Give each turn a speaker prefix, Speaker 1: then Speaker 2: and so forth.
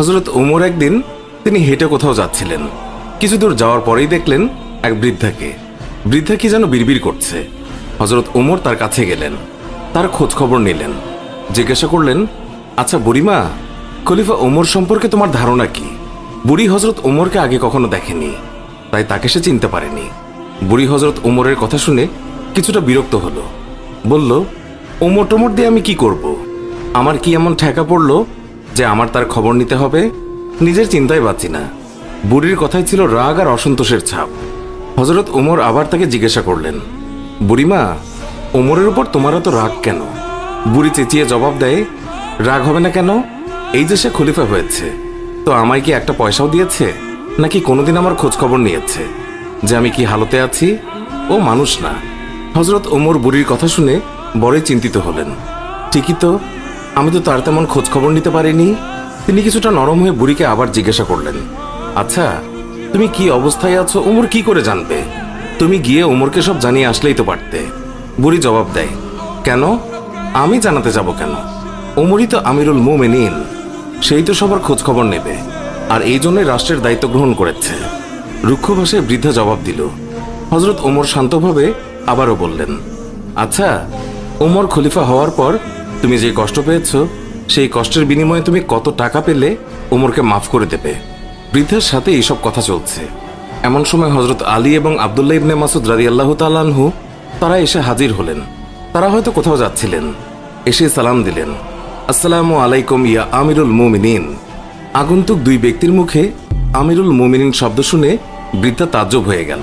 Speaker 1: হজরত উমর একদিন তিনি হেঁটে কোথাও যাচ্ছিলেন। কিছু দূর যাওয়ার পরেই দেখলেন এক বৃদ্ধাকে। বৃদ্ধা কি যেন বিড়বিড় করছে। হজরত উমর তার কাছে গেলেন, তার খোঁজ খবর নিলেন। জিজ্ঞাসা করলেন আচ্ছা বুড়িমা, খলিফা ওমর সম্পর্কে তোমার ধারণা কি? বুড়ি হজরত ওমরকে আগে কখনো দেখেনি, তাই তাকে সে চিনতে পারেনি। বুড়ি হজরত ওমরের কথা শুনে কিছুটা বিরক্ত হলো। বলল ওমর টোমর দিয়ে আমি কি করব। আমার কি এমন ঠেকা পড়ল যে আমার তার খবর নিতে হবে, নিজের চিন্তায় বাঁচি না। বুড়ির কথাই ছিল রাগ আর অসন্তোষের ছাপ। হজরত ওমর আবার তাকে জিজ্ঞাসা করলেন, বুড়িমা, ওমরের উপর তোমার এত রাগ কেন? বুড়ি চেঁচিয়ে জবাব দেয়, রাগ হবে না কেন? এই যে সে খলিফা হয়েছে, তো আমায় কি একটা পয়সাও দিয়েছে? নাকি কোনোদিন আমার খোঁজ খবর নিয়েছে? যে আমি কি হালতে আছি? ও মানুষ না। হজরত ওমর বুড়ির কথা শুনে বড়ই চিন্তিত হলেন। ঠিকই তো আমি তো তার তেমন খোঁজ খবর নিতে পারিনি। তিনি কিছুটা নরম হয়ে বুড়িকে আবার জিজ্ঞাসা করলেন আচ্ছা তুমি কি অবস্থায় আছো? ওমর কি করে জানবে? তুমি গিয়ে ওমরকে সব জানিয়ে আসলেই তো পারতে। বুড়ি জবাব দেয়, কেন? আমি জানাতে যাব কেন? ওমরই তো আমিরুল মোমেনিন, সেই তো সবার খোঁজ খবর নেবে, আর এই জন্যই রাষ্ট্রের দায়িত্ব গ্রহণ করেছে। রুক্ষ ভাষায় বৃদ্ধা জবাব দিল হজরত ওমর শান্তভাবে আবারও বললেন আচ্ছা ওমর খলিফা হওয়ার পর তুমি যে কষ্ট পেয়েছ, সেই কষ্টের বিনিময়ে তুমি কত টাকা পেলে, ওমরকে মাফ করে দেবে। বৃদ্ধার সাথে এইসব কথা চলছে। এমন সময় হজরত আলী এবং আবদুল্লাহ ইবনে মাসুদ রাজি আল্লাহ তালানহু তারা এসে হাজির হলেন। তারা হয়তো কোথাও যাচ্ছিলেন। এসে সালাম দিলেন। আসসালামু আলাইকুম ইয়া আমিরুল মুমিনিন। আগন্তুক দুই ব্যক্তির মুখে আমিরুল মুমিনিন শব্দ শুনে বৃদ্ধা তাজ্জব হয়ে গেল।